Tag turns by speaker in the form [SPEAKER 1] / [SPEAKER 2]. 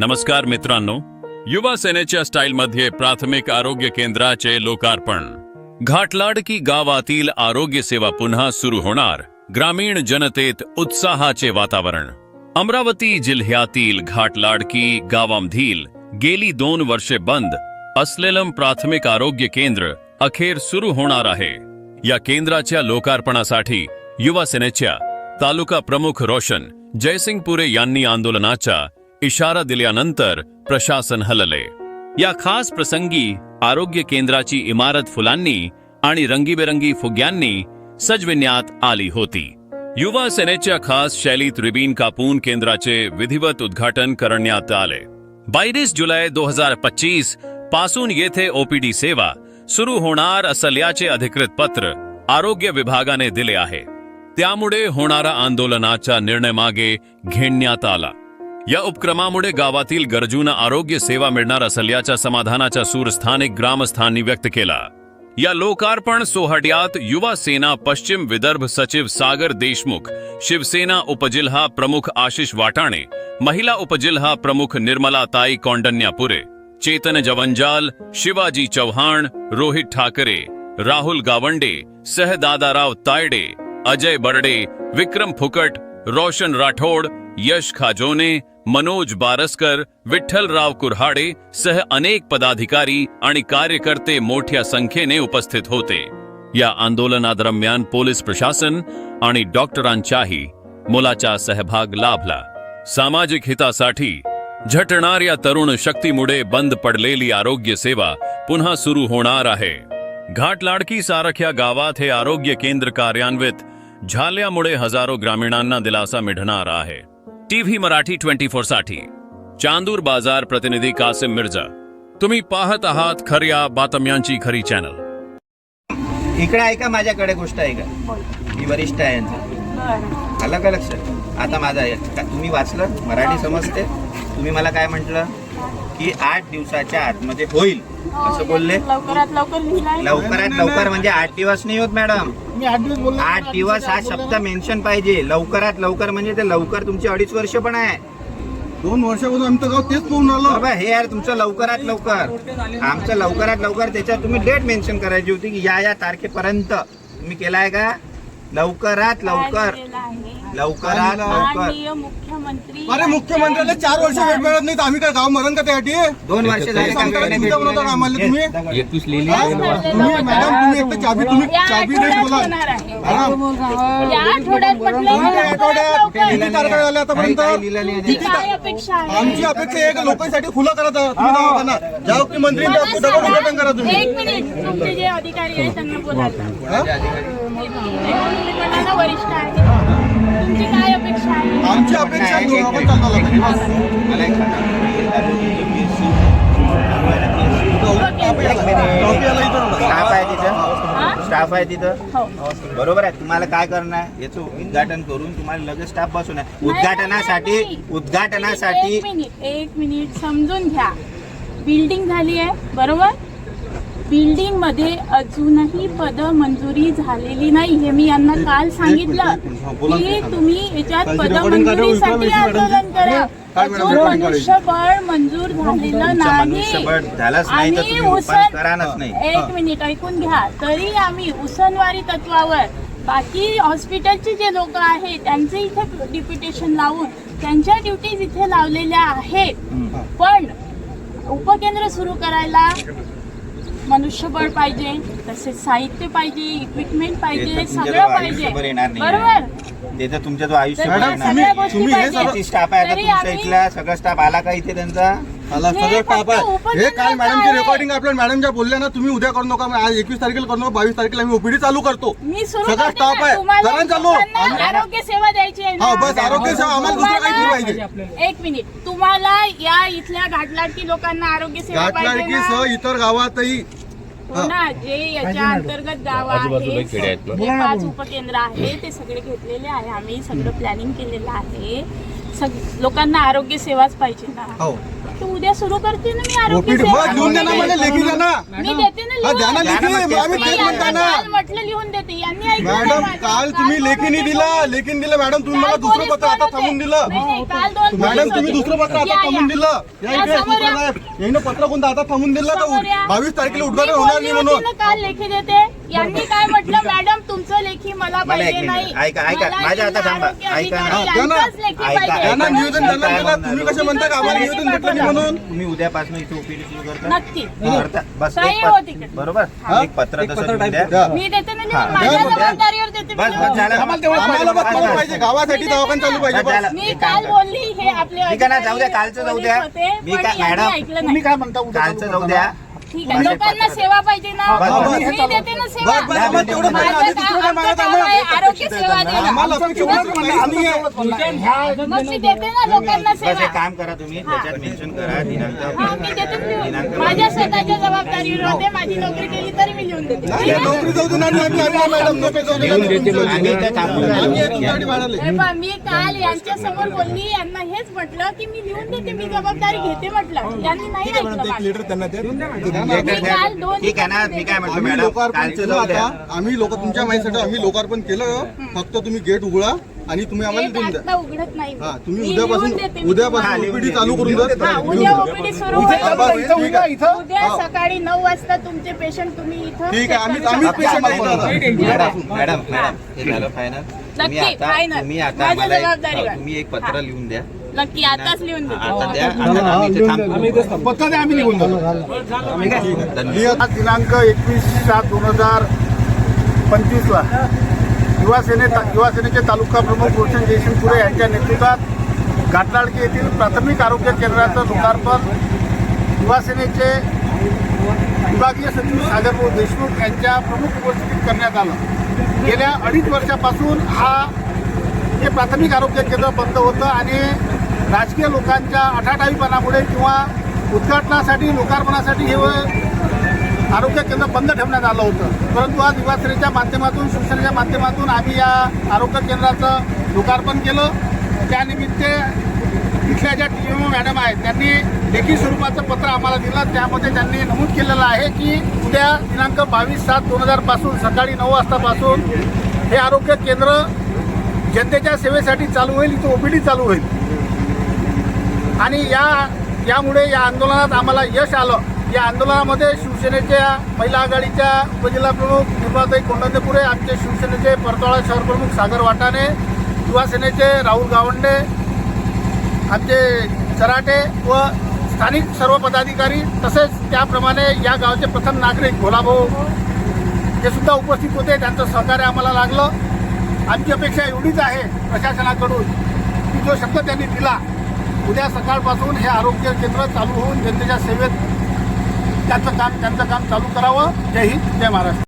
[SPEAKER 1] नमस्कार मित्रांनो युवा सेनेच्या स्टाईलमध्ये प्राथमिक आरोग्य केंद्राचे लोकार्पण. घाटलाडकी गावातील आरोग्य सेवा पुन्हा सुरू होणार ग्रामीण जनतेत उत्साहाचे वातावरण. अमरावती जिल्ह्यातील घाटलाडकी गावामधील गेली दोन वर्षे बंद असलेलं प्राथमिक आरोग्य केंद्र अखेर सुरू होणार आहे. या केंद्राच्या लोकार्पणासाठी युवा सेनेच्या तालुका प्रमुख रोशन जयसिंगपुरे यांनी आंदोलनाचा इशारा दिल्यानंतर प्रशासन हलले. या खास प्रसंगी आरोग्य केंद्राची इमारत फुलांनी आणि रंगीबेरंगी फुग्यांनी सजविण्यात आली होती. युवा सेनेच्या खास शैलीत रिबीन कापून केंद्राचे विधिवत उद्घाटन करण्यात आले. बावीस जुलै दोन हजार पच्चीसपासून येथे ओपीडी सेवा सुरू होणार असल्याचे अधिकृत पत्र आरोग्य विभागाने दिले आहे. त्यामुळे होणारा आंदोलनाचा निर्णय मागे घेण्यात आला. या उपक्रमामुळे गावातील गरजूंना आरोग्य सेवा मिळणार असल्याच्या समाधानाचा सूर स्थानिक ग्रामस्थांनी व्यक्त केला. या लोकार्पण सोहळ्यात युवा सेना पश्चिम विदर्भ सचिव सागर देशमुख शिवसेना उपजिल्हा प्रमुख आशिष वाटाणे महिला उपजिल्हा प्रमुख निर्मला ताई कौंडन्यापुरे चेतन जवंजाल शिवाजी चव्हाण रोहित ठाकरे राहुल गावंडे सहदादाराव तायडे अजय बर्डे विक्रम फुकट रोशन राठोड यश खाजोने मनोज बारसकर विठ्ठलराव कुऱ्हाडे सह अनेक पदाधिकारी आणि कार्यकर्ते मोठ्या संख्येने उपस्थित होते. या आंदोलनादरम्यान पोलीस प्रशासन आणि डॉक्टरांचाही मोलाचा सहभाग लाभला. सामाजिक हितासाठी झटणाऱ्या तरुण शक्तीमुळे बंद पडलेली आरोग्य सेवा पुन्हा सुरू होणार आहे. घाटलाडकी सारख्या गावात हे आरोग्य केंद्र कार्यान्वित झाल्यामुळे हजारो ग्रामीणांना दिलासा मिळणार आहे. टीव्ही मराठी ट्वेंटी फोरसाठी. चांदूर बाजार प्रतिनिधी कासिम मिर्झा तुम्ही पाहत आहात खऱ्या बातम्यांची खरी चॅनल
[SPEAKER 2] इकडे ऐका माझ्याकडे गोष्ट ऐका मी वरिष्ठ आहे यांचा. आलं का लक्षात आता माझा तुम्ही वाचलं? मराठी समजते. तुम्ही मला काय म्हटलं? की आठ दिवसाच्या आतमध्ये होईल. असं बोलले?
[SPEAKER 3] लवकरात लवकर लिहिलाय
[SPEAKER 2] लवकरात लवकर म्हणजे आठ दिवस नाही होत मॅडम.
[SPEAKER 4] मी आठ दिवस बोललो.
[SPEAKER 2] आठ दिवस हा शब्द मेन्शन पाहिजे. लवकरात लवकर म्हणजे ते लवकर तुमचे अडीच वर्ष पण आहे.
[SPEAKER 4] दोन वर्षापासून आमचं गाव तेच पाहून आलो
[SPEAKER 2] बाबा हे यार तुमचं लवकरात लवकर. आमचं लवकरात लवकर त्याच्यात तुम्ही डेट मेन्शन करायची होती की या या तारखेपर्यंत. तुम्ही केलाय का? लवकरात लवकर. लवकरात लवकर.
[SPEAKER 3] माननीय मुख्यमंत्री
[SPEAKER 4] अरे मुख्यमंत्र्याला चार वर्ष वेळ मिळत नाही तर आम्ही काय गाव मरण का त्यासाठी?
[SPEAKER 2] दोन वर्ष झाले
[SPEAKER 4] आम्हाला तुम्ही? हा? तुम्ही मॅडम तुम्ही एक तर चाबी तुम्ही
[SPEAKER 3] या
[SPEAKER 4] चाबी
[SPEAKER 3] आठवड्यात
[SPEAKER 4] बोला.
[SPEAKER 3] होणार आहे.
[SPEAKER 4] मॅडम,
[SPEAKER 3] या आठवड्यात म्हटलं
[SPEAKER 4] तुम्ही
[SPEAKER 3] लवकरात
[SPEAKER 4] आठवड्यात?
[SPEAKER 3] लवकर.
[SPEAKER 4] किती तारखा झाल्या आतापर्यंत?
[SPEAKER 2] काही- काही लिहिलं नाही
[SPEAKER 3] तुमची
[SPEAKER 2] त्याच्यात.
[SPEAKER 3] काय अपेक्षा आहे.
[SPEAKER 4] आमची अपेक्षा एक लोकांसाठी खुलं करा आता तुम्ही दवाखाना ज्या वक्ती मंत्री
[SPEAKER 3] मला
[SPEAKER 4] डबल उद्घाटन करा
[SPEAKER 3] सांगा,
[SPEAKER 4] तुम्ही.
[SPEAKER 3] एक मिनिट. तुमचे जे अधिकारी आहेत त्यांना बोलायला.
[SPEAKER 4] हा?
[SPEAKER 3] ना वरिष्ठ आहे तुमची काय अपेक्षा आहे?
[SPEAKER 4] आमची अपेक्षा चालणार. बस. आला इथं
[SPEAKER 2] स्टाफ आहे तिथं? स्टाफ आहे तिथं.
[SPEAKER 3] हो.
[SPEAKER 2] बरोबर आहे. तुम्हाला काय करणं आहे? याचं उद्घाटन करून तुम्हाला लगेच स्टाफ बसून आहे. उद्घाटनासाठी
[SPEAKER 3] नाही, नाही.
[SPEAKER 2] उद्घाटनासाठी
[SPEAKER 3] एक मिनिट एक मिनिट. समजून घ्या. बिल्डिंग झाली आहे. बरोबर? बिल्डिंगमध्ये अजूनही पद मंजुरी झालेली नाही हे मी यांना काल सांगितलं.
[SPEAKER 4] हा,
[SPEAKER 3] की. तुम्ही याच्यात पद मंजुरीसाठी. आंदोलन करा. अजून मनुष्यबळ मंजूर झालेलं नाही. आणि
[SPEAKER 2] तुम्ही
[SPEAKER 3] उसन एक मिनिट ऐकून घ्या. तरी आम्ही उसनवारी तत्वावर बाकी हॉस्पिटलचे जे लोक आहेत त्यांचे इथे डिप्युटेशन लावून त्यांच्या ड्युटीज इथे लावलेल्या आहेत. पण उपकेंद्र सुरू करायला मनुष्यबळ पाहिजे तसेच साहित्य पाहिजे इक्विपमेंट पाहिजे सगळं पाहिजे.
[SPEAKER 2] आयुष्यभर येणार नाही
[SPEAKER 3] बरोबर?
[SPEAKER 2] ते तर तुमच्या जो आयुष्य
[SPEAKER 4] हे
[SPEAKER 2] स्टाफ आहे आता तुमच्या इथला सगळा स्टाफ आला का इथे त्यांचा?
[SPEAKER 4] आला
[SPEAKER 3] हे
[SPEAKER 4] सगळं टाप आहे हे काल मॅडमची. रेकॉर्डिंग आपल्या मॅडम ज्या बोलल्या ना तुम्ही उद्या करू नका आज एकवीस तारखेला करू नका बावीस तारखेला आम्ही ओपीडी चालू करतो. सगळा स्टाफ आहे.
[SPEAKER 3] तुम्हाला
[SPEAKER 4] करा चालू.
[SPEAKER 3] लोकांना आरोग्य सेवा द्यायची आहे
[SPEAKER 4] हा. बस आरोग्य सेवा. आम्हाला दुसरं काही पाहिजे.
[SPEAKER 3] एक मिनिट. तुम्हाला या इथल्या घाटलाटकी लोकांना आरोग्य सेवा ना?
[SPEAKER 4] सह इतर गावातही
[SPEAKER 3] हो. ना जे याच्या अंतर्गत गाव आहे जे पाच उपकेंद्र आहे ते सगळे घेतलेले आहे. आम्ही सगळं प्लॅनिंग केलेलं आहे. सग लोकांना आरोग्य सेवाच पाहिजे ना.
[SPEAKER 4] हो.
[SPEAKER 3] तर उद्या सुरू करते ना मी आरोग्य सेवा. मी देते ना
[SPEAKER 4] हा,
[SPEAKER 3] लिहून.
[SPEAKER 4] लेखी
[SPEAKER 2] ना,
[SPEAKER 4] आम्ही तेच ना
[SPEAKER 3] काल म्हटलं लिहून देते यांनी ऐकलं नाही
[SPEAKER 4] मॅडम
[SPEAKER 3] माझं.
[SPEAKER 4] काल तुम्ही लेखीने दिलं लेखीन दिलं मॅडम तुम्ही मला
[SPEAKER 3] काल
[SPEAKER 4] दुसरं पत्र आता. थांबून दिलं
[SPEAKER 3] नाही, नाही, काल दोन
[SPEAKER 4] मॅडम
[SPEAKER 3] पोलीस
[SPEAKER 4] तुम्ही
[SPEAKER 3] होते.
[SPEAKER 4] दुसरं पत्र आता
[SPEAKER 3] या,
[SPEAKER 4] थांबून
[SPEAKER 3] या.
[SPEAKER 4] दिलं या
[SPEAKER 3] या,
[SPEAKER 4] इकडे
[SPEAKER 3] समोर या.
[SPEAKER 4] साहेब यानं पत्र कोणतं आता थांबून दिलं
[SPEAKER 3] समोर या.
[SPEAKER 4] तर बावीस तारखेला
[SPEAKER 3] मी
[SPEAKER 4] उद्घाटन होणार
[SPEAKER 3] बोलली
[SPEAKER 4] नाही
[SPEAKER 3] होती
[SPEAKER 4] म्हणून
[SPEAKER 3] ना काल लेखी देते यांनी काय म्हटलं मॅडम तुमचं लेखी मला
[SPEAKER 2] एक
[SPEAKER 3] पाहिजे नाही
[SPEAKER 2] ऐका ऐका
[SPEAKER 3] मला
[SPEAKER 2] माझ्या आता थांबा
[SPEAKER 3] आरोग्य
[SPEAKER 2] ऐका ना
[SPEAKER 3] अधिकारी
[SPEAKER 4] द्या ना.
[SPEAKER 3] यांचंच लेखी
[SPEAKER 2] ऐका,
[SPEAKER 3] पाहिजे.
[SPEAKER 4] त्यांना
[SPEAKER 2] ऐका.
[SPEAKER 4] निवेदन त्यांना
[SPEAKER 2] काय
[SPEAKER 4] दिलं
[SPEAKER 2] म्हणणार?
[SPEAKER 4] तुम्ही कसे म्हणता का आम्हाला निवेदन भेटलं नाही म्हणून
[SPEAKER 2] तुम्ही उद्यापासून इथे ओपीडी सुरू करता
[SPEAKER 3] नक्की
[SPEAKER 2] करता बस
[SPEAKER 3] सही
[SPEAKER 2] एक पत्र- बरोबर
[SPEAKER 4] हा?
[SPEAKER 2] एक पत्र तसं लिहून
[SPEAKER 4] द्या.
[SPEAKER 2] द्या
[SPEAKER 3] मी देते ना
[SPEAKER 2] हा.
[SPEAKER 3] लिहून माझ्या
[SPEAKER 4] द्या, द्या.
[SPEAKER 3] जबाबदारीवर देते मी
[SPEAKER 2] बस बस
[SPEAKER 3] लिहून.
[SPEAKER 2] झालं
[SPEAKER 4] आम्हाला बस मला पाहिजे गावासाठी दवाखाना चालू पाहिजे
[SPEAKER 2] बस.
[SPEAKER 3] मी
[SPEAKER 2] एक काम
[SPEAKER 3] काल
[SPEAKER 2] करा.
[SPEAKER 3] बोलली हे आपले
[SPEAKER 2] ठीक आहे ना, जाऊ द्या, कालचं जाऊ द्या. मी
[SPEAKER 3] पण
[SPEAKER 2] काय- मॅडम,
[SPEAKER 3] ऐकलं नाही
[SPEAKER 4] काय म्हणता
[SPEAKER 2] कालचं जाऊ द्या
[SPEAKER 3] ठीक आहे लोकांना सेवा पाहिजे ना. मी देते ना सेवा. माझं काम-
[SPEAKER 4] मागत
[SPEAKER 3] आमचं काम आहे
[SPEAKER 4] आम्हाला?
[SPEAKER 3] आरोग्य सेवा देणं.
[SPEAKER 4] आम्हाला अपेक्षा होती की आम्ही आहे.
[SPEAKER 3] मग मी देते ना लोकांना
[SPEAKER 2] बस एक
[SPEAKER 3] सेवा
[SPEAKER 2] काम करा तुम्ही त्याच्यात मेन्शन करा दिनांक
[SPEAKER 3] हा मी देते ना लिहून माझ्या स्वतःच्या जबाबदारीवर होते माझी नोकरी मी लिहून देते
[SPEAKER 4] या नोकरी जाऊ दे ना आम्ही आम्ही आहे, मॅडम नोकरी जाऊ दे ना.
[SPEAKER 2] आम्ही इथे थांबून
[SPEAKER 4] आम्ही
[SPEAKER 2] राहिलो.
[SPEAKER 4] आहे तुमच्यासाठी भाडाले.
[SPEAKER 3] हे पहा, मी काल यांच्या समोर बोलली यांना हेच म्हटलं की मी लिहून देते मी जबाबदारी घेते म्हटलं. यांनी नाही ऐकलं
[SPEAKER 4] त्यांना आम्ही लोक तुमच्या माहितीसाठी आम्ही लोकार्पण केलं. फक्त तुम्ही गेट उघडा. आणि तुम्ही आम्हाला देऊन द्या.
[SPEAKER 3] आता उघडत नाही.
[SPEAKER 4] हा
[SPEAKER 3] मी
[SPEAKER 4] तुम्ही
[SPEAKER 3] लिहून
[SPEAKER 4] उद्यापासून
[SPEAKER 3] मी
[SPEAKER 4] उद्यापासून
[SPEAKER 3] तुम्हाला.
[SPEAKER 4] ओपीडी. चालू करून
[SPEAKER 3] हा, उद्या
[SPEAKER 4] द्या.
[SPEAKER 3] ओपीडी सुरू होईल. उद्या. सकाळी नऊ वाजता तुमचे पेशंट तुम्ही इथं
[SPEAKER 4] ठीक आहे आम्ही आम्हीच
[SPEAKER 3] करू
[SPEAKER 4] पेशंट
[SPEAKER 2] मॅडम मॅडम मॅडम हे झालं फायनल तुम्ही आता
[SPEAKER 3] final.
[SPEAKER 2] तुम्ही आता
[SPEAKER 3] माझ्या
[SPEAKER 2] मला एक-
[SPEAKER 3] जबाबदारीवर.
[SPEAKER 2] हा, तुम्ही एक पत्र. लिहून द्या.
[SPEAKER 3] नक्की आताच लिहून देते.
[SPEAKER 2] आता द्या आता आम्ही इथे थांबतो.
[SPEAKER 4] पत्र द्या आम्ही निघून जातो
[SPEAKER 2] धन्यवाद
[SPEAKER 5] आज दिनांक एकवीस सात दोन हजार पंचवीसला. युवासेने युवासेनेचे तालुका प्रमुख रोशन जयसिंगपुरे यांच्या नेतृत्वात घाटलाडकी येथील प्राथमिक आरोग्य केंद्राचं लोकार्पण युवासेनेचे विभागीय सचिव सागरभाऊ देशमुख यांच्या प्रमुख उपस्थितीत करण्यात आलं. गेल्या अडीच वर्षापासून हा हे प्राथमिक आरोग्य केंद्र बंद होतं आणि राजकीय लोकांच्या अठाटाईपणामुळे किंवा उद्घाटनासाठी लोकार्पणासाठी हे आरोग्य केंद्र बंद ठेवण्यात आलं होतं. परंतु आज युवासेनेच्या माध्यमातून शिवसेनेच्या माध्यमातून आम्ही या आरोग्य केंद्राचं लोकार्पण केलं. त्यानिमित्ते इथल्या ज्या टी एम मॅडम आहेत त्यांनी लेखी स्वरूपाचं पत्र आम्हाला दिलं. त्यामध्ये त्यांनी नमूद केलेलं आहे की उद्या दिनांक बावीस सात दोन हजारपासून सकाळी नऊ वाजतापासून हे आरोग्य केंद्र जनतेच्या सेवेसाठी चालू होईल इथं ओपीडी चालू होईल. आणि या यामुळे या आंदोलनात आम्हाला यश आलं. या आंदोलनामध्ये शिवसेनेच्या महिला आघाडीच्या उपजिल्हा प्रमुख निर्मलाताई कोंडंदेपुरे आमचे शिवसेनेचे परतवाडा शहरप्रमुख सागर वाटाणे युवासेनेचे राहुल गावंडे आमचे चराटे व स्थानिक सर्व पदाधिकारी तसेच त्याप्रमाणे या गावचे प्रथम नागरिक भोलाभाऊ हे सुद्धा उपस्थित होते. त्यांचं सहकार्य आम्हाला लागलं. आमची अपेक्षा एवढीच आहे प्रशासनाकडून की जो शब्द त्यांनी दिला उद्या सकाळपासून हे आरोग्य केंद्र चालू होऊन जनतेच्या सेवेत त्याचं काम त्यांचं काम चालू करावं. जय हिंद जय महाराष्ट्र.